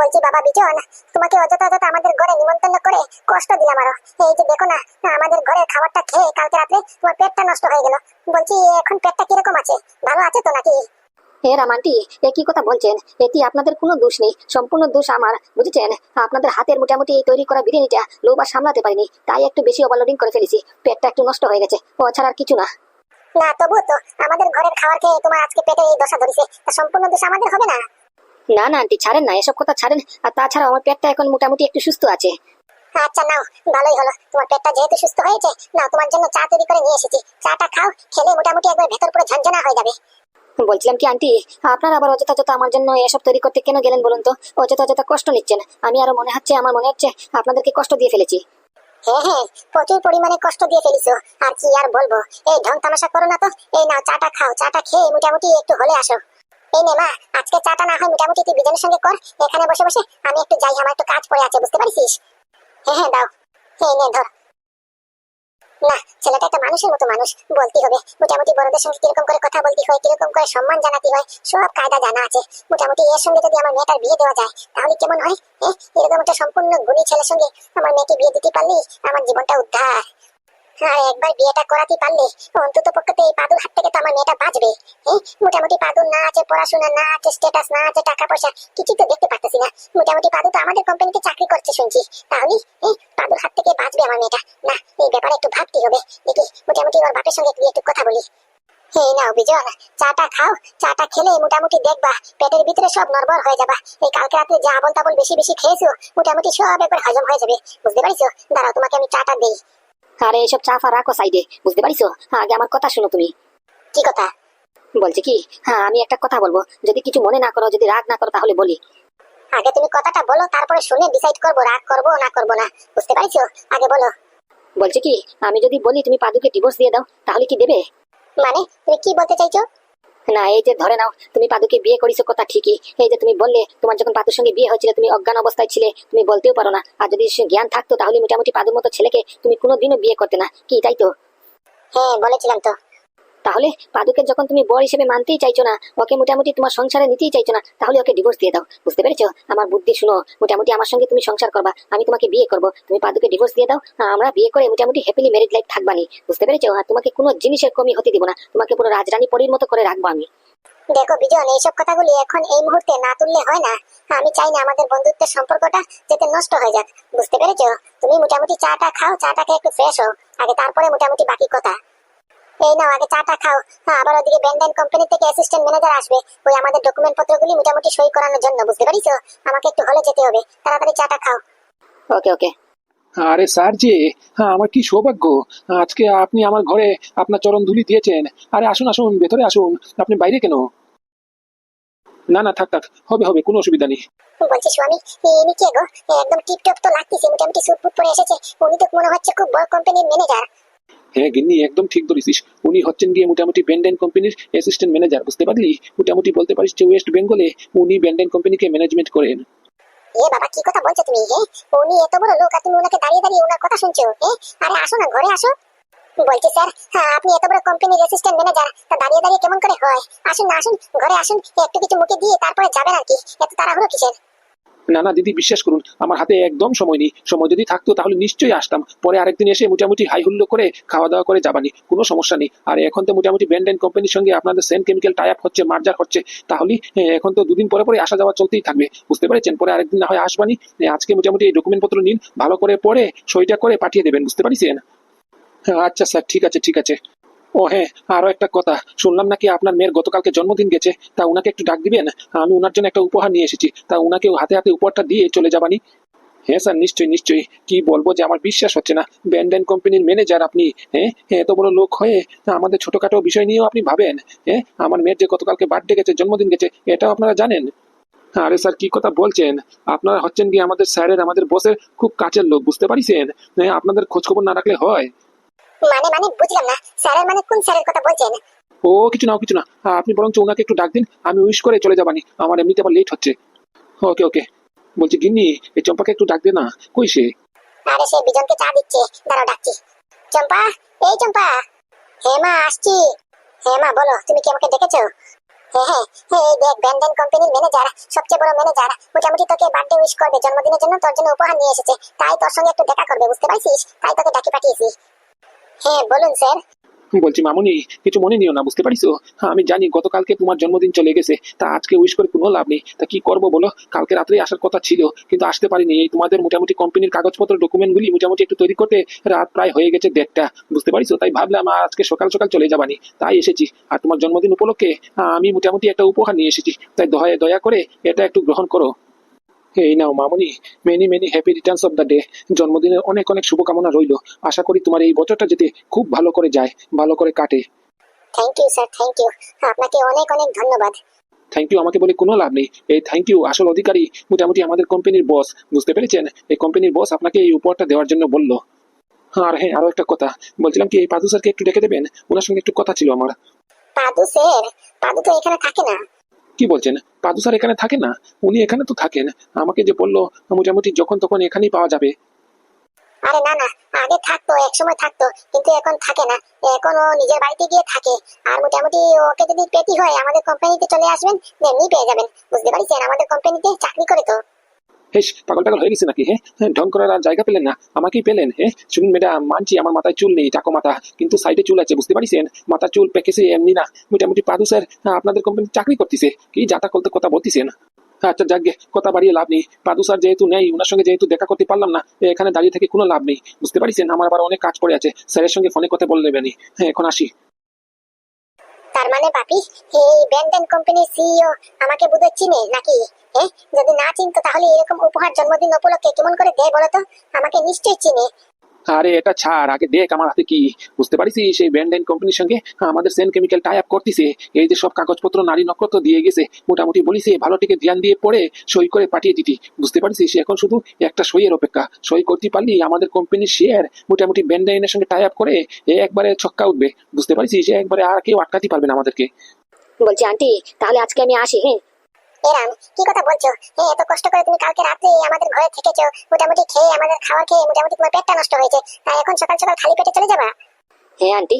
বলছি বাবা বিজন তোমাকে অযথা অযথা আমাদের ঘরে নিমন্ত্রণ করে কষ্ট দিলাম আরও। এই যে দেখো না আমাদের ঘরে খাবারটা খেয়ে কালকে রাতে তোমার পেটটা নষ্ট হয়ে গেল। বলছি এখন পেটটা কীরকম আছে? ভালো আছে তো নাকি? হে রামান্টি এ কি কথা বলছেন? এটি আপনাদের কোনো দোষ নেই? সম্পূর্ণ দোষ আমার বুঝেছেন? আপনাদের হাতের মোটামুটি এই তৈরি করা বিরিয়ানিটা আর সামলাতে পারিনি তাই একটু বেশি ওভারলোডিং করে ফেলেছি পেটটা একটু নষ্ট হয়ে গেছে ও ছাড়া আর কিছু না। না তবু তো আমাদের ঘরের খাবার খেয়ে তোমার আজকে পেটে এই দশা ধরেছে তা সম্পূর্ণ দোষ আমাদের হবে না? না না আন্টি ছাড়েন না এসব কথা ছাড়েন। আর তাছাড়া আমার পেটটা এখন মোটামুটি একটু সুস্থ আছে। আচ্ছা নাও ভালোই হলো। তোমার পেটটা যেহেতু সুস্থ হয়েছে না তোমার জন্য চা তৈরি করে নিয়ে এসেছি। চাটা খাও খেলে মোটামুটি একবার ভেতর পুরো ঝনঝনা হয়ে যাবে। বলছিলাম কি আন্টি আপনার আবার অযথা আমার জন্য এসব তৈরি করতে কেন গেলেন বলুন তো? অযথা কষ্ট নিচ্ছেন। আমি আরও মনে হচ্ছে আমার মনে হচ্ছে আপনাদেরকে কষ্ট দিয়ে ফেলেছি। হ্যাঁ হ্যাঁ প্রচুর পরিমাণে কষ্ট দিয়ে ফেলিছো। আর কি আর বলব? এই ঢং তামাশা করো না তো। এই নাও চাটা খাও চাটা খেয়ে মোটামুটি একটু হলে আসো। এই নে মা আজকে চাটা না হয় মোটামুটি তুই বিজনের সঙ্গে কর এখানে বসে বসে আমি একটু যাই আমার একটু কাজ পড়ে আছে বুঝতে পারছিস? হ্যাঁ হ্যাঁ দাও। এই নে ধর। না ছেলেটা একটা মানুষের মতো মানুষ বলতে হবে। মোটামুটি বড়দের সঙ্গে কীরকম করে কথা বলতে হয় কীরকম করে সম্মান জানাতে হয় সব কায়দা জানা আছে। মোটামুটি এর সঙ্গে যদি আমার মেয়েটার বিয়ে দেওয়া যায় তাহলে কেমন হয় এ, এরকম একটা সম্পূর্ণ গুণী ছেলের সঙ্গে আমার মেয়েকে বিয়ে দিতে পারলেই আমার জীবনটা উদ্ধার। আর একবার বিয়েটা করাতে পারলে অন্তত পক্ষে এই পাদুর হাত থেকে তো আমার মেয়েটা বাঁচবে। হ্যাঁ মোটামুটি পাদুর না আছে, পড়াশোনা না আছে স্ট্যাটাস না আছে টাকা পয়সা কিছু তো দেখতে পারতেছি না। মোটামুটি পাদু তো আমাদের কোম্পানিতে চাকরি করছে শুনছি। তাহলে পাদুর হাত থেকে বাঁচবে আমার মেয়েটা। না, এই ব্যাপারে একটু ভাবতে হবে। দেখি, মোটামুটি ওর বাপের সঙ্গে একটু কথা বলি। এই নাও বিজন, চাটা খাও। চাটা খেলে মোটামুটি দেখবা, পেটের ভিতরে সব নরবর হয়ে যাবা। এই কালকে রাত্রে যা আবল তাবল বেশি বেশি খেয়েছো, মোটামুটি সব একবার হজম হয়ে যাবে। বুঝতে পারিছো? দাঁড়াও, তোমাকে আমি চাটা দেই। আর চা চাফা রাখো সাইডে বুঝতে পারিছো? আগে আমার কথা শুনো তুমি। কি কথা? বলছি কি? হ্যাঁ আমি একটা কথা বলব। যদি কিছু মনে না করো যদি রাগ না করো তাহলে বলি। আগে তুমি কথাটা বলো তারপরে শুনে ডিসাইড করব রাগ করব না করব না। বুঝতে পারছ? আগে বলো। বলছি কি? আমি যদি বলি তুমি পাদুকে ডিভোর্স দিয়ে দাও তাহলে কি দেবে? মানে তুমি কি বলতে চাইছো? না, এই যে ধরে নাও, তুমি পাদুকে বিয়ে করেছ কথা ঠিকই। এই যে তুমি বললে, তোমার যখন পাদুর সঙ্গে বিয়ে হয়েছিল, তুমি অজ্ঞান অবস্থায় ছিলে, তুমি বলতেও পারো না। আর যদি জ্ঞান থাকতো, তাহলে মোটামুটি পাদুর মতো ছেলেকে তুমি কোনোদিনও বিয়ে করতে না। কি, তাই তো? হ্যাঁ বলেছিলাম তো। তাহলে পাদুকে যখন তুমি বর হিসেবে মানতেই চাইছো না, ওকে মোটামুটি তোমার সংসারে নিতেই চাইছো না, তাহলে ওকে ডিভোর্স দিয়ে দাও। বুঝতে পেরেছ? আমার বুদ্ধি শুনো, মোটামুটি আমার সঙ্গে তুমি সংসার করবা, আমি তোমাকে বিয়ে করব, তুমি পাদুকে ডিভোর্স দিয়ে দাও আমরা বিয়ে করে মোটামুটি হ্যাপিলি ম্যারিড লাইফ থাকবানি। বুঝতে পেরেছ? আর তোমাকে কোনো জিনিসের কমি হতে দিব না, তোমাকে পুরো রাজরানী পরীর মতো করে রাখব আমি। দেখো বিজন, এইসব কথাগুলি এখন এই মুহূর্তে না তুললে হয় না। আমি চাই না আমাদের বন্ধুত্বের সম্পর্কটা যাতে নষ্ট হয়ে যাক। বুঝতে পেরেছ? তুমি মোটামুটি চাটা খাও চাটাকে একটু ফ্রেশ হও, আগে তারপরে মোটামুটি বাকি কথা। এই নাও আগে চাটা খাও। হ্যাঁ আবার ওদিকে ব্যান্ডাইন কোম্পানি থেকে অ্যাসিস্ট্যান্ট ম্যানেজার আসবে। ওই আমাদের ডকুমেন্ট পত্রগুলি মোটামুটি সই করানোর জন্য বুঝতে পারিছো আমাকে একটু হলে যেতে হবে। তাড়াতাড়ি চাটা খাও। ওকে ওকে আরে স্যার যে হ্যাঁ আমার কি সৌভাগ্য। আজকে আপনি আমার ঘরে আপনার চরণ ধুলি দিয়েছেন। আরে আসুন আসুন ভেতরে আসুন। আপনি বাইরে কেন? না না থাক থাক। হবে হবে কোনো অসুবিধা নেই। বলছি স্বামী ইনি কে গো? একদম টিপটপ তো লাগতেছে মোটামুটি স্যুট বুট পরে এসেছে। উনি তো মনে হচ্ছে খুব বড় কোম্পানির ম্যানেজার হ্যাঁ গিন্নি, একদম ঠিক ধরেছিস উনি হচ্ছেন গিয়ে মোটামুটি ব্যান্ডেন কোম্পানির অ্যাসিস্ট্যান্ট ম্যানেজার বুঝতে পারলি? মোটামুটি বলতে পারিস যে ওয়েস্ট বেঙ্গলে উনি ব্যান্ডেন কোম্পানিকে ম্যানেজমেন্ট করেন। এ বাবা, কি কথা বলছো তুমি হ্যাঁ উনি এত বড় লোক আর তুমি ওনাকে দাঁড়িয়ে দাঁড়িয়ে ওনার কথা শুনছো হ্যাঁ আরে আসো না, ঘরে আসো। বলছি, স্যার হ্যাঁ আপনি এত বড় কোম্পানির অ্যাসিস্ট্যান্ট ম্যানেজার তা দাঁড়িয়ে দাঁড়িয়ে কেমন করে হয়? আসুন না, আসুন, ঘরে আসুন, একটু কিছু মুখে দিয়ে তারপরে যাবেন আর কি, এত তাড়াহুড়ো কিসের? না না দিদি বিশ্বাস করুন আমার হাতে একদম সময় নেই। সময় যদি থাকতো তাহলে নিশ্চয়ই আসতাম। পরে আরেকদিন এসে মোটামুটি হাই হুল্লো করে খাওয়া দাওয়া করে যাবানি। কোনো সমস্যা নেই। আর এখন তো মোটামুটি ব্যান্ডেন কোম্পানির সঙ্গে আপনাদের সেন কেমিক্যাল টাই আপ হচ্ছে মার্জার হচ্ছে। তাহলে এখন তো দুদিন পরে পরে আসা যাওয়া চলতেই থাকবে। বুঝতে পেরেছেন? পরে আরেকদিন না হয় আসবানি। আজকে মোটামুটি এই ডকুমেন্ট পত্র নিন। ভালো করে পড়ে সইটা করে পাঠিয়ে দেবেন। বুঝতে পারিছেন? হ্যাঁ, আচ্ছা স্যার ঠিক আছে ঠিক আছে। ও হ্যাঁ আরও একটা কথা। শুনলাম নাকি আপনার মেয়ের গতকালকে জন্মদিন গেছে। তা উনাকে একটু ডাক দিবেন? আমি উনার জন্য একটা উপহার নিয়ে এসেছি। তা উনাকে হাতে হাতে উপহারটা দিয়ে চলে যাবানি? হ্যাঁ স্যার নিশ্চয়ই নিশ্চয়ই। কি বলব যে আমার বিশ্বাস হচ্ছে না। ব্যান্ডেন কোম্পানির ম্যানেজার আপনি হ্যাঁ? হ্যাঁ, এত বড় লোক হয়ে আমাদের ছোটখাটো বিষয় নিয়েও আপনি ভাবেন? হ্যাঁ আমার মেয়ের যে গতকালকে বার্থডে গেছে জন্মদিন গেছে এটাও আপনারা জানেন? আরে স্যার কি কথা বলছেন? আপনারা হচ্ছেন কি আমাদের স্যারের আমাদের বসের খুব কাছের লোক বুঝতে পারিছেন? হ্যাঁ আপনাদের খোঁজ খবর না রাখলে হয়? মানে মানে বুঝলাম না। স্যারের মানে কোন স্যারের কথা বলছেন? ও কিছু না কিছু না। আপনি বরঞ্চ ওনাকে একটু ডাক দিন আমি উইশ করে চলে যাবানি। আমার এমনিতে আবার লেট হচ্ছে। ওকে ওকে। বলছি গিন্নি এই চম্পাকে একটু ডাক দে না। কই সে? আরে সে বিজনকে চা দিচ্ছে। দাঁড়াও ডাকছি। চম্পা এই চম্পা। হ্যাঁ মা আসছি। হ্যাঁ মা বলো তুমি কি আমাকে ডেকেছো হ্যাঁ হ্যাঁ হ্যাঁ এই দেখ ব্যান্ডেন কোম্পানির ম্যানেজার সবচেয়ে বড় ম্যানেজার মোটামুটি তোকে বার্থডে উইশ করবে জন্মদিনের জন্য তোর জন্য উপহার নিয়ে এসেছে। তাই তোর সঙ্গে একটু দেখা করবে বুঝতে পারছিস? তাই তোকে ডাকি পাঠিয়েছি। হ্যাঁ বলুন স্যার। বলছি মামুনি কিছু মনে নিও না বুঝতে পারিছো হ্যাঁ, আমি জানি গতকালকে তোমার জন্মদিন চলে গেছে তা আজকে উইশ করে কোনো লাভ নেই। তা কি করব বলো? কালকে রাত্রে আসার কথা ছিল কিন্তু আসতে পারিনি। এই তোমাদের মোটামুটি কোম্পানির কাগজপত্র ডকুমেন্টগুলি মোটামুটি একটু তৈরি করতে রাত প্রায় হয়ে গেছে দেড়টা বুঝতে পারিছো তাই ভাবলাম আজকে সকাল সকাল চলে যাবানি। তাই এসেছি। আর তোমার জন্মদিন উপলক্ষে আমি মোটামুটি একটা উপহার নিয়ে এসেছি। তাই দয়া দয়া করে এটা একটু গ্রহণ করো। এই নাও মামুনি many many happy returns of the day জন্মদিনের অনেক অনেক শুভকামনা রইল। আশা করি তোমার এই বছরটা যেতে খুব ভালো করে যায় ভালো করে কাটে। Thank you sir thank you আপনাকে অনেক অনেক ধন্যবাদ। থ্যাংক ইউ আমাকে বলে কোনো লাভ নেই। এই থ্যাংক ইউ আসল অধিকারী মোটামুটি আমাদের কোম্পানির বস বুঝতে পেরেছেন? এই কোম্পানির বস আপনাকে এই উপহারটা দেওয়ার জন্য বলল। আর হ্যাঁ আরও একটা কথা। বলছিলাম কি এই পাদু স্যারকে একটু ডেকে দেবেন? ওনার সঙ্গে একটু কথা ছিল আমার। পাদু স্যার? পাদু তো এখানে থাকে না। কি বলছেন? পাদু স্যার এখানে থাকেন না? উনি এখানে তো থাকেন। আমাকে যে বলল, মোটামুটি যখন তখন এখানেই পাওয়া যাবে। আরে না না, আগে থাকতো এক সময় থাকতো, কিন্তু এখন থাকে না। এখন ও নিজের বাড়িতে গিয়ে থাকে। আর মোটামুটি ওকে যদি পেটি হয়, আমাদের কোম্পানিতে চলে আসবেন এমনি পেয়ে যাবেন। বুঝতে পারছেন? আমাদের কোম্পানিতে চাকরি করে তো। হেস পাগল হয়ে গেছে নাকি হ্যাঁ ঢং করার আর জায়গা পেলেন না। আমাকেই পেলেন হ্যাঁ শুনুন মানছি আমার মাথায় চুল নেই টাকো মাথা কিন্তু সাইডে চুল আছে বুঝতে পারিছেন? চুল এমনি না মোটামুটি পাদু স্যার হ্যাঁ, আপনাদের কোম্পানি চাকরি করতেছে কি যাতা করতে কথা বলতেছেন? আচ্ছা যাকে কথা বাড়িয়ে লাভ নেই। পাদু স্যার যেহেতু নেই ওনার সঙ্গে যেহেতু দেখা করতে পারলাম না এখানে দাঁড়িয়ে থেকে কোনো লাভ নেই বুঝতে পারিছেন? আমার আবার অনেক কাজ পড়ে আছে স্যারের সঙ্গে ফোনে কথা বলে নেবেনি হ্যাঁ এখন আসি। তার মানে বাপি এই ব্যান্ডেন কোম্পানির সিইও আমাকে বুধে চিনে নাকি? হ্যাঁ যদি না চিনতো তাহলে এরকম উপহার জন্মদিন উপলক্ষে কেমন করে দেয় বলো তো? আমাকে নিশ্চয়ই চিনে। আরে এটা ছাড়, আগে দেখ আমার হাতে কি। বুঝতে পারিস? সেই ব্যান্ডাইন কোম্পানির সঙ্গে আমাদের সেন কেমিক্যাল টাই আপ করতেছে। এই যে সব কাগজপত্র, নারী নক্ষত্র দিয়ে গেছে, মোটামুটি বলিছে ভালোটিকে ধ্যান দিয়ে পড়ে, সই করে পাঠিয়ে দিতি। বুঝতে পারিস? এখন শুধু একটা সইয়ের অপেক্ষা। সই করতে পারলি, আমাদের কোম্পানির শেয়ার মোটামুটি ব্র্যান্ড ব্যান্ডাইনের সঙ্গে টাই আপ করে একবারে ছক্কা উঠবে। বুঝতে পারিস? একবারে আর কেউ আটকাতে পারবে না আমাদেরকে। বলছি, আন্টি, তাহলে আজকে আমি আসি হ্যাঁ? এরাম কি কথা বলছো? এ এত কষ্ট করে তুমি কালকে রাত্রে আমাদের ঘরে থেকেছো মোটামুটি খেয়ে আমাদের খাবার খেয়ে মোটামুটি তোমার পেটটা নষ্ট হয়েছে। এখন সকাল সকাল খালি পেটে চলে যাবা? হ্যাঁ আন্টি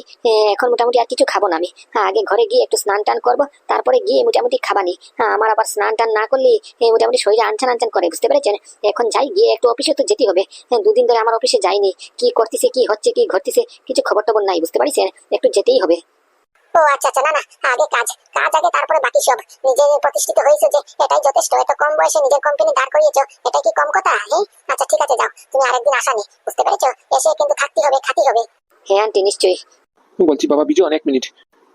এখন মোটামুটি আর কিছু খাব না আমি। হ্যাঁ, আগে ঘরে গিয়ে একটু স্নান টান করব তারপরে গিয়ে মোটামুটি খাবানি হ্যাঁ আমার আবার স্নান টান না করলে মোটামুটি শরীরে আনচান আনচান করে বুঝতে পেরেছেন? এখন যাই গিয়ে একটু অফিসে তো যেতে হবে। হ্যাঁ, দুদিন ধরে আমার অফিসে যাইনি। কি করতেছে কি হচ্ছে কি ঘটতেছে কিছু খবর টবর নাই বুঝতে পারছেন? একটু যেতেই হবে। ও আচ্ছা আচ্ছা না না আগে কাজ কাজ আগে তারপরে বাকি সব। নিজে প্রতিষ্ঠিত হয়েছে যে এটাই যথেষ্ট এত কম বয়সে নিজের কোম্পানি দাঁড় করিয়েছো এটা কি কম কথা হ্যাঁ আচ্ছা ঠিক আছে যাও তুমি আরেকদিন আসানি বুঝতে পেরেছ? এসে কিন্তু থাকতে হবে খাতি হবে। হ্যাঁ আন্টি নিশ্চয়ই। বলছি বাবা বিজু অনেক মিনিট।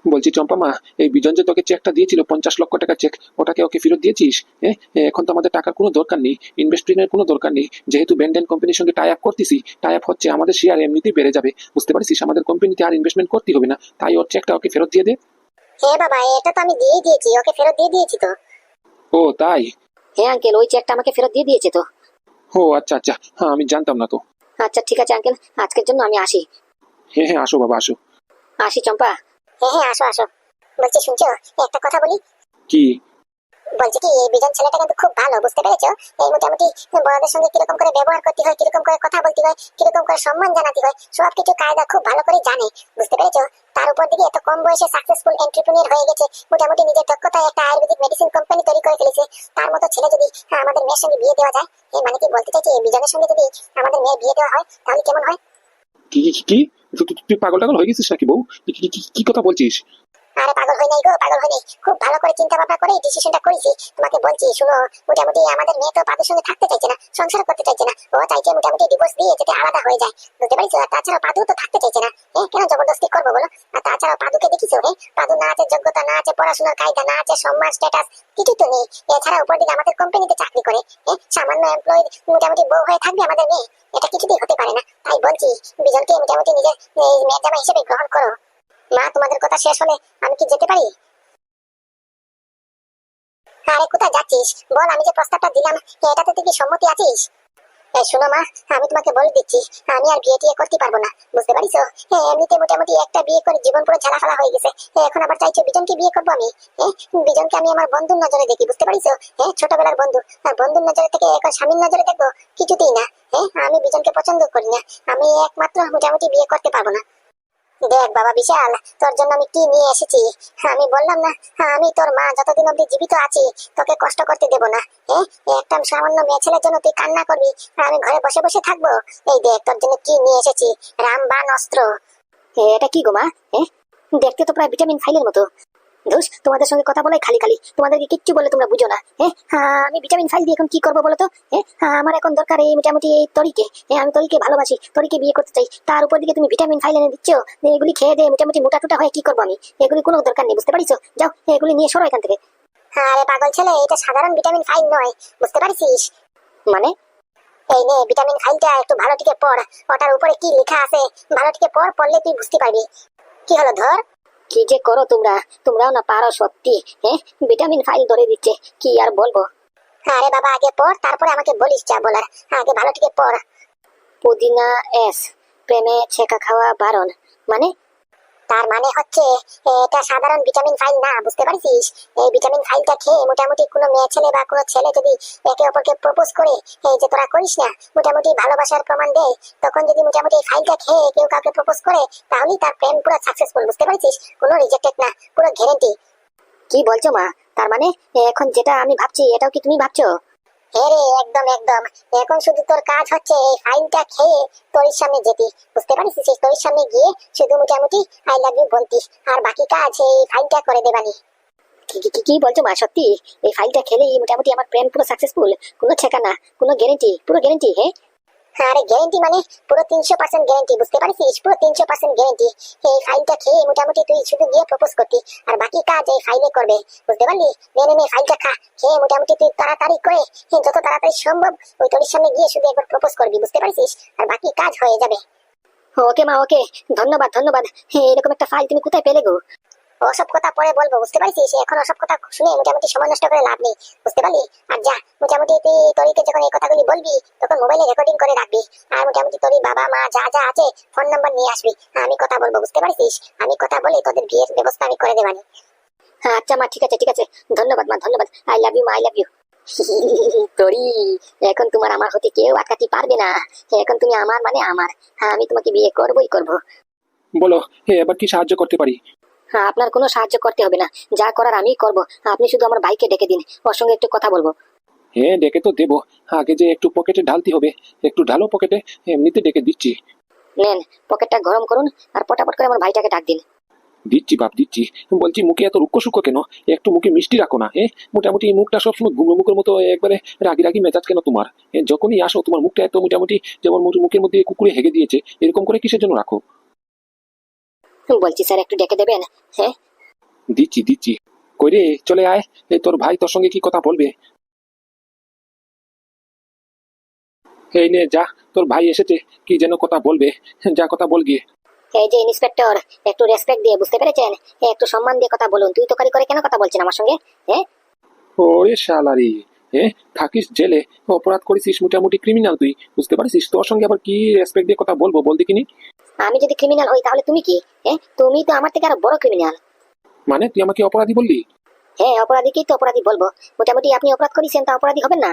বলছি চম্পা মা এই বিজন যে তোকে চেকটা দিয়েছিল পঞ্চাশ লক্ষ টাকা চেক ওটাকে ওকে ফেরত দিয়েছিস? হ্যাঁ এখন তো আমাদের টাকার কোনো দরকার নেই ইনভেস্টমেন্টের কোনো দরকার নেই। যেহেতু ব্যান্ডেন কোম্পানির সঙ্গে টাই আপ করতেছি টাই আপ হচ্ছে আমাদের শেয়ার এমনিতেই বেড়ে যাবে। বুঝতে পারছিস? আমাদের কোম্পানিতে আর ইনভেস্টমেন্ট করতে হবে না। তাই ওর চেকটা ওকে ফেরত দিয়ে দে। হ্যাঁ বাবা এটা তো আমি দিয়ে দিয়েছি ওকে ফেরত দিয়ে দিয়েছি তো। ও তাই? হ্যাঁ আঙ্কেল ওই চেকটা আমাকে ফেরত দিয়ে দিয়েছে তো। ও আচ্ছা আচ্ছা। হ্যাঁ আমি জানতাম না তো। আচ্ছা ঠিক আছে আঙ্কেল আজকের জন্য আমি আসি। হ্যাঁ হ্যাঁ আসো বাবা আসো। আসি চম্পা। হ্যাঁ হ্যাঁ আসো আসো। বলছি শুনছো? একটা কথা বলি? কি? বলছি কি এই বিজন ছেলেটা কিন্তু খুব ভালো বুঝতে পেরেছ? এই মোটামুটি বড়দের সঙ্গে কীরকম করে ব্যবহার করতে হয় কীরকম করে কথা বলতে হয় কীরকম করে সম্মান জানাতে হয় সব কিছু কায়দা খুব ভালো করে জানে বুঝতে পেরেছ? তার উপর দিকে এত কম বয়সে সাকসেসফুল এন্টারপ্রেনিয়ার হয়ে গেছে মোটামুটি নিজের দক্ষতায় একটা আয়ুর্বেদিক মেডিসিন কোম্পানি তৈরি করে ফেলেছে তার মতো ছেলে যদি আমাদের মেয়ের সঙ্গে বিয়ে দেওয়া যায় মানে কি বলতে চাইছি এই বিজনের সঙ্গে যদি আমাদের মেয়ে বিয়ে দেওয়া হয় তাহলে কেমন হয়? কি কি, কি- তুই- পাগল টাগল হয়ে গেছিস নাকি বউ? কি- কথা বলছিস? আরে পাগল হই নাই গো, পাগল হই নাই। খুব ভালো করে চিন্তা ভাবনা করে ডিসিশনটা করেছি। তোমাকে বলছি, শুনো, মোটামুটি আমাদের মেয়ে তো পাদুর সঙ্গে থাকতে চাইছে না, সংসার করতে চাইছে না। ও চাইছে মোটামুটি ডিভোর্স দিয়ে যাতে আলাদা হয়ে যায়। বুঝতে আর তাছাড়া পাদু তো থাকতে চাইছে না। হ্যাঁ কেন জবরদস্তি করব বলো? আর তাছাড়া পাদুকে দেখিছো হ্যাঁ? পাদু না আছে যোগ্যতা না আছে পড়াশোনার কায়দা না আছে সম্মান স্ট্যাটাস কিছু তো নেই। এছাড়া উপর দিকে আমাদের কোম্পানিতে চাকরি করে হ্যাঁ সামান্য এমপ্লয়ি মোটামুটি বউ হয়ে থাকবে আমাদের মেয়ে। এটা কিছুতেই হতে পারে না। তাই বলছি বিজনকে মোটামুটি নিজের মেয়ের জামা হিসেবে গ্রহণ করো। মা, তোমাদের কথা শেষ হলে আমি কি যেতে পারি? আরে, কোথায় যাচ্ছিস? বল, আমি যে প্রস্তাবটা দিলাম, এটাতে তুই কি সম্মতি আছিস? শোনো মা, আমি তোমাকে বলে দিচ্ছি, আমি আর বিয়ে টিয়ে করতে পারব না, বুঝতে পারিস এমনিতে মোটামুটি একটা বিয়ে করে জীবন পুরো হয়ে গেছে। এখন আবার চাইছো বিজনকে বিয়ে করব আমি? হ্যাঁ বিজনকে আমি আমার বন্ধুর নজরে দেখি, বুঝতে পারিস হ্যাঁ ছোটবেলার বন্ধু। বন্ধুর নজরে থেকে এখন স্বামীর নজরে দেখব, কিছুতেই না। হ্যাঁ আমি বিজনকে পছন্দ করি না। আমি একমাত্র মোটামুটি বিয়ে করতে পারব না। দেখ বাবা বিশাল, তোর জন্য আমি কি নিয়ে এসেছি? আমি বললাম না আমি তোর মা যতদিন অব্দি জীবিত আছি, তোকে কষ্ট করতে দেব না হ্যাঁ? একটা সামান্য মেয়ে ছেলের জন্য তুই কান্না করবি আমি ঘরে বসে বসে থাকব? এই দেখ, তোর জন্য কি নিয়ে এসেছি? রামবান অস্ত্র। এটা কি গোমা হ্যাঁ? দেখতে তো প্রায় ভিটামিন ফাইলের মতো। ধুস তোমাদের সঙ্গে কথা বলাই খালি খালি। তোমাদেরকে কিচ্ছু বলে তোমরা বুঝো না হ্যাঁ? হ্যাঁ, আমি ভিটামিন ফাইল দিয়ে এখন কি করব বলো তো? হ্যাঁ? হ্যাঁ, আমার এখন দরকার এই মোটামুটি এই তরিকে। হ্যাঁ আমি তরিকে ভালোবাসি তরিকে বিয়ে করতে চাই। তার উপর দিকে তুমি ভিটামিন ফাইল এনে দিচ্ছ এগুলি খেয়ে দিয়ে মোটামুটি মোটা টুটা হয়ে কি করব আমি? এগুলি কোনো দরকার নেই বুঝতে পারিছো যাও এগুলি নিয়ে সরো এখান থেকে। আরে পাগল ছেলে এটা সাধারণ ভিটামিন ফাইল নয় বুঝতে পারছিস? মানে? এই নে ভিটামিন ফাইলটা একটু ভালো থেকে পড় ওটার উপরে কি লেখা আছে ভালো থেকে পড় পড়লে তুই বুঝতে পারবি। কি হলো ধর? কি যে করো তোমরা? তোমরাও না পারো সত্যি হ্যাঁ ভিটামিন ফাইল ধরে দিচ্ছে, কি আর বলব? আরে বাবা, আগে পড়, তারপরে আমাকে বলিস যা বলার। আগে ভালো থেকে পড়। পুদিনা এস, প্রেমে ছেঁকা খাওয়া বারণ। মানে তার মানে হচ্ছে এটা সাধারণ ভিটামিন ফাইল না, বুঝতে পারছিস? এই ভিটামিন ফাইলটা খেয়ে মোটামুটি কোনো মেয়ে ছেলে বা কোনো ছেলে যদি একে অপরকে প্রপোজ করে এই যে তোরা করিস না, মোটামুটি ভালোবাসার প্রমাণ দেয় তখন যদি মোটামুটি এই ফাইলটা খেয়ে কেউ কাউকে প্রপোজ করে, তাহলেই তার প্রেম পুরো সাকসেসফুল বুঝতে পারছিস? কোনো রিজেক্টেড না, পুরো গ্যারেন্টি কি বলছো মা? তার মানে এখন যেটা আমি ভাবছি, এটাও কি তুমি ভাবছ? একদম একদম। এখন শুধু তোর কাজ হচ্ছে এই ফাইলটা খেয়ে তোর সামনে যেতি। বুঝতে পারিস তোর সামনে গিয়ে শুধু মোটামুটি আই লাভ ইউ আর বাকি কাজ এই ফাইলটা করে দেবানি কি কি বলছো মা? সত্যি? এই ফাইলটা খেলেই মোটামুটি আমার প্রেম পুরো সাকসেসফুল কোনো ঠেকানা কোনো গ্যারেন্টি পুরো গ্যারেন্টি হ্যাঁ আরে গ্যারেন্টি মানে পুরো তিনশো পার্সেন্ট বুঝতে পারছিস? পুরো তিনশো পার্সেন্ট এই ফাইলটা খেয়ে মোটামুটি তুই শুধু গিয়ে প্রপোজ করতি। আর বাকি কাজ এই ফাইলে করবে বুঝতে পারলি? নে ফাইলটা খা। খেয়ে মোটামুটি তুই তাড়াতাড়ি করে হ্যাঁ, যত তাড়াতাড়ি সম্ভব ওই তোর সামনে গিয়ে শুধু একবার প্রপোজ করবি বুঝতে আর বাকি কাজ হয়ে যাবে। ওকে মা ওকে। ধন্যবাদ ধন্যবাদ। হ্যাঁ, এরকম একটা ফাইল তুমি কোথায় পেলে গো? ওসব কথা পরে বলব বুঝতে পারছিস এখন ওসব কথা শুনে মোটামুটি সময় নষ্ট করে লাভ নেই বুঝতে পারলি? আর যা মোটামুটি তুই তরিকে যখন এই কথাগুলি বলবি তখন মোবাইলে রেকর্ডিং করে রাখবি। আর মোটামুটি তোর বাবা মা যা যা আছে ফোন নাম্বার নিয়ে আসবি। আমি কথা বলব বুঝতে পারছিস আমি কথা বলে তোদের বিয়ের ব্যবস্থা আমি করে দেবানি। হ্যাঁ আচ্ছা মা ঠিক আছে ঠিক আছে। ধন্যবাদ মা ধন্যবাদ। আই লাভ ইউ মা আই লাভ ইউ তরি এখন তোমার আমার হতে কেউ আটকাতে পারবে না। এখন তুমি আমার মানে আমার। হ্যাঁ আমি তোমাকে বিয়ে করবই করব। বলো হে এবার কি সাহায্য করতে পারি? হ্যাঁ আপনার কোনো সাহায্য করতে হবে না। যা করার আমিই করব। আপনি শুধু আমার ভাইকে ডেকে দিন। ওর সঙ্গে একটু কথা বলব। হ্যাঁ ডেকে তো দেবো। আগে যে একটু পকেটে ঢালতে হবে। একটু ঢালো পকেটে এমনিতে ডেকে দিচ্ছি। নেন পকেটটা গরম করুন আর পটাপট করে আমার ভাইটাকে ডাক দিন। দিচ্ছি বাপ দিচ্ছি। বলছি মুখে এত রুক্ষ শুক্ষ কেন? একটু মুখে মিষ্টি রাখো না হ্যাঁ? মোটামুটি মুখটা সবসময় গুমড়ো মুখের মতো একবারে রাগি রাগি মেজাজ কেন তোমার? যখনই আসো তোমার মুখটা এত মোটামুটি যেমন মুখ- মুখের মধ্যে কুকুরে হেগে দিয়েছে এরকম করে কিসের জন্য রাখো? বলছি স্যার একটু ডেকে দেবেন? হ্যাঁ? দিচ্ছি দিচ্ছি। কই রে চলে আয়। এই তোর ভাই তোর সঙ্গে কি কথা বলবে? এই নে যা তোর ভাই এসেছে। কি যেন কথা বলবে? যা কথা বল গিয়ে। এই যে ইন্সপেক্টর একটু রেসপেক্ট দিয়ে বুঝতে পেরেছেন? একটু সম্মান দিয়ে কথা বলুন। তুই তো কারি করে কেন কথা বলছেন আমার সঙ্গে? হ্যাঁ? ওরে শালারি। হ্যাঁ থাকিস জেলে। অপরাধ করেছিস মোটামুটি ক্রিমিনাল তুই। বুঝতে পারছিস? তোর সঙ্গে আবার কি রেসপেক্ট দিয়ে কথা বলব বল দেখিনি? আমি যদি ক্রিমিনাল হই তাহলে তুমি কি? হ্যাঁ? তুমি তো আমার থেকে আরও বড় ক্রিমিনাল মানে তুই আমাকে অপরাধী বললি? হ্যাঁ অপরাধীকেই তো অপরাধী বলব। মোটামুটি আপনি অপরাধ করেছেন তা অপরাধী হবেন না?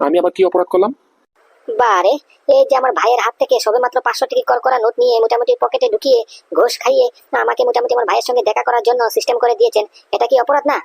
আমি আবার কি অপরাধ করলাম? বারে এই যে আমার ভাইয়ের হাত থেকে সবে মাত্র পাঁচশো টাকা কর করা নোট নিয়ে মোটামুটি পকেটে ঢুকিয়ে ঘোষ খাইয়ে আমাকে মোটামুটি আমার ভাইয়ের সঙ্গে দেখা করার জন্য সিস্টেম করে দিয়েছেন এটা কি অপরাধ না?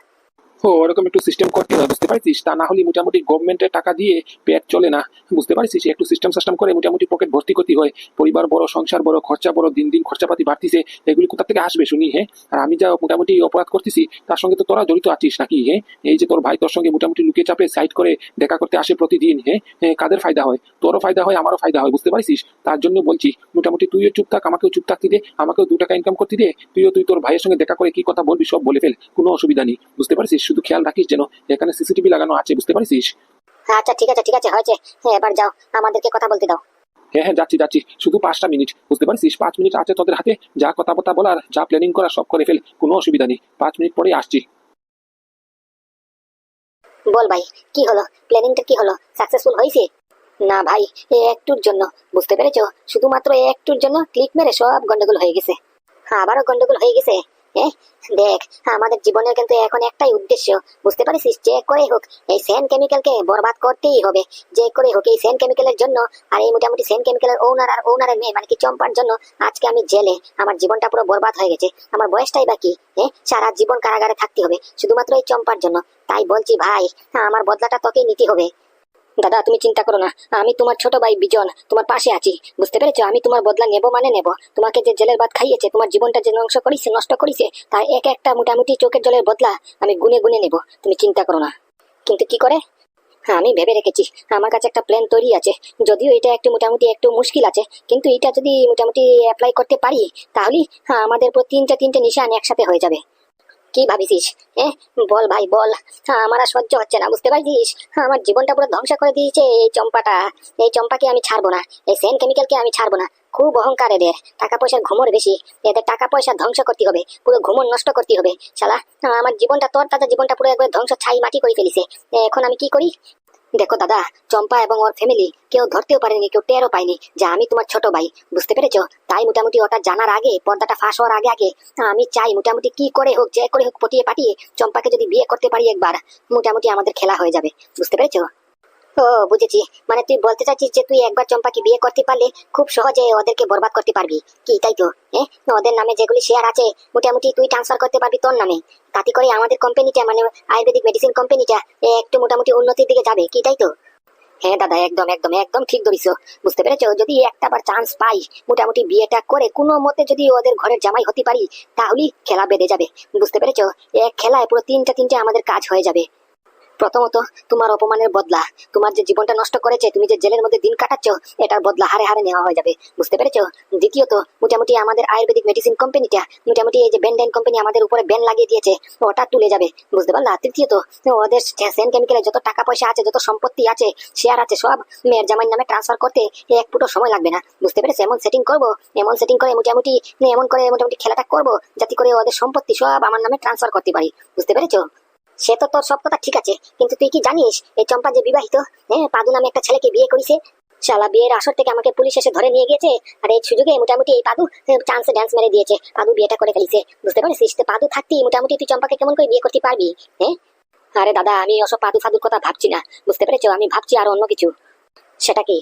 ওরকম একটু সিস্টেম করতে হবে বুঝতে পারছিস? তা না হলে মোটামুটি গভর্নমেন্টের টাকা দিয়ে পেট চলে না বুঝতে পারছিস? একটু সিস্টেম সিস্টেম করে মোটামুটি পকেট ভর্তি করতে হয়। পরিবার বড় সংসার বড় খরচা বড় দিন দিন খরচাপাতি বাড়তিছে। এগুলি কোথা থেকে আসবে শুনি হ্যাঁ? আর আমি যা মোটামুটি অপরাধ করতেছি তার সঙ্গে তো তোরা জড়িত আছিস নাকি হ্যাঁ? এই যে তোর ভাই তোর সঙ্গে মোটামুটি লুকিয়ে চাপে সাইড করে দেখা করতে আসে প্রতিদিন হ্যাঁ? হ্যাঁ, কাদের ফায়দা হয়? তোরও ফায়দা হয় আমারও ফায়দা হয় বুঝতে পারছিস? তার জন্য বলছি মোটামুটি তুইও চুপ থাক আমাকেও চুপ থাকতে দে আমাকেও দু টাকা ইনকাম করতে দে তুইও তুই তোর ভাইয়ের সঙ্গে দেখা করে কি কথা বলবি সব বলে ফেল কোনো অসুবিধা নেই বুঝতে পারছিস? শুধু খেয়াল রাখিস যেন এখানে সিসিটিভি লাগানো আছে বুঝতে পারছিস? আচ্ছা ঠিক আছে ঠিক আছে হয়েছে। হ্যাঁ এবার যাও আমাদেরকে কথা বলতে দাও। হ্যাঁ হ্যাঁ যাচ্ছি যাচ্ছি। শুধু পাঁচটা মিনিট বুঝতে পারছিস? পাঁচ মিনিট আছে তোদের হাতে। যা কথাবার্তা বলার যা প্ল্যানিং করা সব করে ফেল কোনো অসুবিধা নেই। পাঁচ মিনিট পরে আসছি। বল ভাই কি হলো? প্ল্যানিংটা কি হলো? সাকসেসফুল হয়েছে? না ভাই এ একটুর জন্য। বুঝতে পেরেছ? শুধুমাত্র এ একটুর জন্য ক্লিক মেরে সব গন্ডগোল হয়ে গেছে। আবারও গন্ডগোল হয়ে গেছে? দেখ, আমাদের জীবনের কিন্তু এখন একটাই উদ্দেশ্য। বুঝতে পারিস যে করে হোক, এই সেন কেমিক্যালকে বরবাদ করতেই হবে। যে করে হোক, এই সেন কেমিক্যালের জন্য আর এই মোটামুটি সেন কেমিক্যালের ওনার আর ওনারের মেয়ে মানে কি চম্পার জন্য আজকে আমি জেলে। আমার জীবনটা পুরো বরবাদ হয়ে গেছে। আমার বয়সটাই বাকি হ্যাঁ সারা জীবন কারাগারে থাকতে হবে, শুধুমাত্র এই চম্পার জন্য। তাই বলছি ভাই, আমার বদলাটা তোকেই নিতে হবে। দাদা, তুমি চিন্তা করো না। আমি তোমার ছোট ভাই বিজন, তোমার পাশে আছি। বুঝতে পেরেছ? আমি তোমার বদলা নেব মানে নেব। তোমাকে যে জেলের ভাত খাইয়েছে, তোমার জীবনটা যে ধ্বংস করেছে, নষ্ট করেছে তাই এক একটা মোটামুটি চোখের জলের বদলা আমি গুনে গুনে নেব। তুমি চিন্তা করো না। কিন্তু কি করে? হ্যাঁ আমি ভেবে রেখেছি। আমার কাছে একটা প্ল্যান তৈরি আছে। যদিও এটা একটু মোটামুটি একটু মুশকিল আছে, কিন্তু এটা যদি মোটামুটি অ্যাপ্লাই করতে পারি, তাহলে হ্যাঁ আমাদের উপর তিনটে তিনটে নিশান একসাথে হয়ে যাবে। কি ভাবিছিস? হ্যাঁ বল ভাই, বল। আমার আর সহ্য হচ্ছে না, বুঝতে পারছিস? আমার জীবনটা পুরো ধ্বংস করে দিয়েছে এই চম্পাটা। এই চম্পাকে আমি ছাড়বো না, এই সেন কেমিক্যালকে আমি ছাড়বো না। খুব অহংকার এদের টাকা পয়সার ঘুমর বেশি। এদের টাকা পয়সা ধ্বংস করতে হবে, পুরো ঘুমর নষ্ট করতে হবে। শালা, আমার জীবনটা, তোর তাদের জীবনটা পুরো একবার ধ্বংস ছাই মাটি করে ফেলিছে। এখন আমি কি করি? দেখো দাদা, চম্পা এবং ওর ফ্যামিলি কেউ ধরতেও পারেনি, কেউ টেরও পায়নি যে আমি তোমার ছোট ভাই। বুঝতে পেরেছ? তাই মোটামুটি ওটা জানার আগে, পর্দাটা ফাঁস হওয়ার আগে আগে আমি চাই মোটামুটি কি করে হোক, যে করে হোক, পটিয়ে পাঠিয়ে চম্পাকে যদি বিয়ে করতে পারি একবার, মোটামুটি আমাদের খেলা হয়ে যাবে। বুঝতে পেরেছ? ও, বুঝেছি। মানে তুই বলতে চাচ্ছিস যে তুই একবার চম্পাকে বিয়ে করতে পারলে খুব সহজে ওদেরকে বরবাদ করতে পারবি? কি, তাই তো? হ্যাঁ ওদের নামে যেগুলি শেয়ার আছে, মোটামুটি তুই ট্রান্সফার করতে পারবি তোর নামে। তাতে করে আমাদের কোম্পানিটা মানে আয়ুর্বেদিক মেডিসিন কোম্পানিটা একটু মোটামুটি উন্নতির দিকে যাবে। কি, তাই তো? হ্যাঁ দাদা, একদম একদম একদম ঠিক ধরিস। বুঝতে পেরেছ? যদি একটা চান্স পাই, মোটামুটি বিয়েটা করে কোনো মতে যদি ওদের ঘরের জামাই হতে পারি, তাহলেই খেলা বেঁধে যাবে। বুঝতে পেরেছ? এক খেলায় পুরো তিনটা তিনটে আমাদের কাজ হয়ে যাবে। প্রথমত, তোমার অপমানের বদলা, তোমার যে জীবনটা নষ্ট করেছে, তুমি যে জেলের মধ্যে দিন কাটাচ্ছ, এটার বদলা হারে হারে নেওয়া হয়ে যাবে। বুঝতে পেরেছ? দ্বিতীয়ত, মোটামুটি আমাদের আয়ুর্বেদিক মেডিসিন কোম্পানিটা মোটামুটি এই যে ব্যান্ডাইন কোম্পানি আমাদের উপরে ব্যান লাগিয়ে দিয়েছে, ওটা তুলে যাবে। বুঝতে পারলা? তৃতীয়ত, ওদের সেন কেমিক্যালে যত টাকা পয়সা আছে, যত সম্পত্তি আছে শেয়ার আছে সব, মেয়ের জামাই নামে ট্রান্সফার করতে এক ফুটো সময় লাগবে না। বুঝতে পেরেছ? এমন সেটিং করব, এমন সেটিং করে মোটামুটি, এমন করে মোটামুটি খেলাটা করব, যাতে করে ওদের সম্পত্তি সব আমার নামে ট্রান্সফার করতে পারি। বুঝতে পেরেছ? সে তো তোর সব কথা ঠিক আছে, কিন্তু তুই কি জানিস, এই চম্পা যে বিবাহিত হ্যাঁ পাদু নামে একটা ছেলেকে বিয়ে করেছে? শালা, বিয়ের আসর থেকে আমাকে পুলিশ এসে ধরে নিয়ে গেছে আর এই সুযোগে মোটামুটি এই পাদু চান্সে ড্যান্স মেরে দিয়েছে, পাদু বিয়েটা করে ফেলিছে, বুঝতে পারছিস? তো পাদু থাকতেই মোটামুটি তুই চম্পাকে কেমন করে বিয়ে করতে পারবি হ্যাঁ? আরে দাদা, আমি ওসব পাদু ফাদুর কথা ভাবছি না, বুঝতে পেরেছ? আমি ভাবছি আর অন্য কিছু। সেটা কি?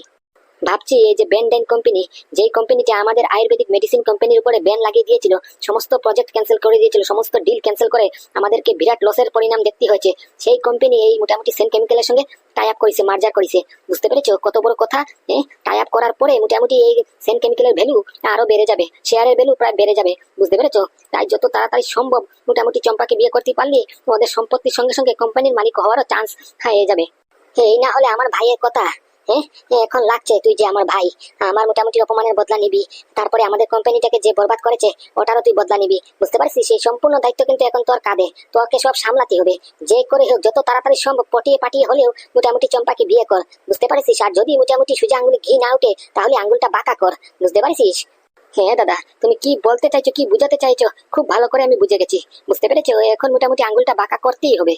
ভাবছি এই যে ব্যান্ডাইন কোম্পানি যেই কোম্পানিটা আমাদের আয়ুর্বেদিক মেডিসিন কোম্পানির উপরে ব্যান লাগিয়ে দিয়েছিল, সমস্ত প্রজেক্ট ক্যান্সেল করে দিয়েছিল, সমস্ত ডিল ক্যান্সেল করে আমাদেরকে বিরাট লসের পরিণাম দেখতে হয়েছে। সেই কোম্পানি এই মোটামুটি সেন কেমিক্যালের সঙ্গে টাই আপ করেছে মার্জার করেছে। বুঝতে পেরেছ কত বড় কথা? টাই আপ করার পরে মোটামুটি এই সেন কেমিক্যালের ভ্যালু আরও বেড়ে যাবে শেয়ারের ভ্যালু প্রায় বেড়ে যাবে, বুঝতে পেরেছ? তাই যত তাড়াতাড়ি সম্ভব মোটামুটি চম্পাকে বিয়ে করতে পারলে ওদের সম্পত্তির সঙ্গে সঙ্গে কোম্পানির মালিক হওয়ারও চান্স হয়ে যাবে। এই না হলে আমার ভাইয়ের কথা। এখন লাগছে তুই যে আমার ভাই। আমার মোটামুটি অপমানের বদলা নিবি। তারপরে আমাদের কোম্পানিটাকে যে বরবাদ করেছে, ওটারও তুই বদলা নিবি। বুঝতে পারছিস? সেই সম্পূর্ণ দায়িত্ব কিন্তু এখন তোর কাঁধে। তোকে সব সামলাতে হবে। যে করে হোক, যত তাড়াতাড়ি সম্ভব পটিয়ে পাটিয়ে হলেও মোটামুটি চম্পাকে বিয়ে কর। বুঝতে পারছিস? আর যদি মোটামুটি সুজা আঙ্গুলি ঘি না উঠে তাহলে আঙ্গুলটা বাঁকা কর। বুঝতে পারছিস? হ্যাঁ দাদা। তুমি কি বলতে চাইছো, কি বুঝাতে চাইছো? খুব ভালো করে আমি বুঝে গেছি। বুঝতে পেরেছ? এখন মোটামুটি আঙুলটা বাঁকা করতেই হবে।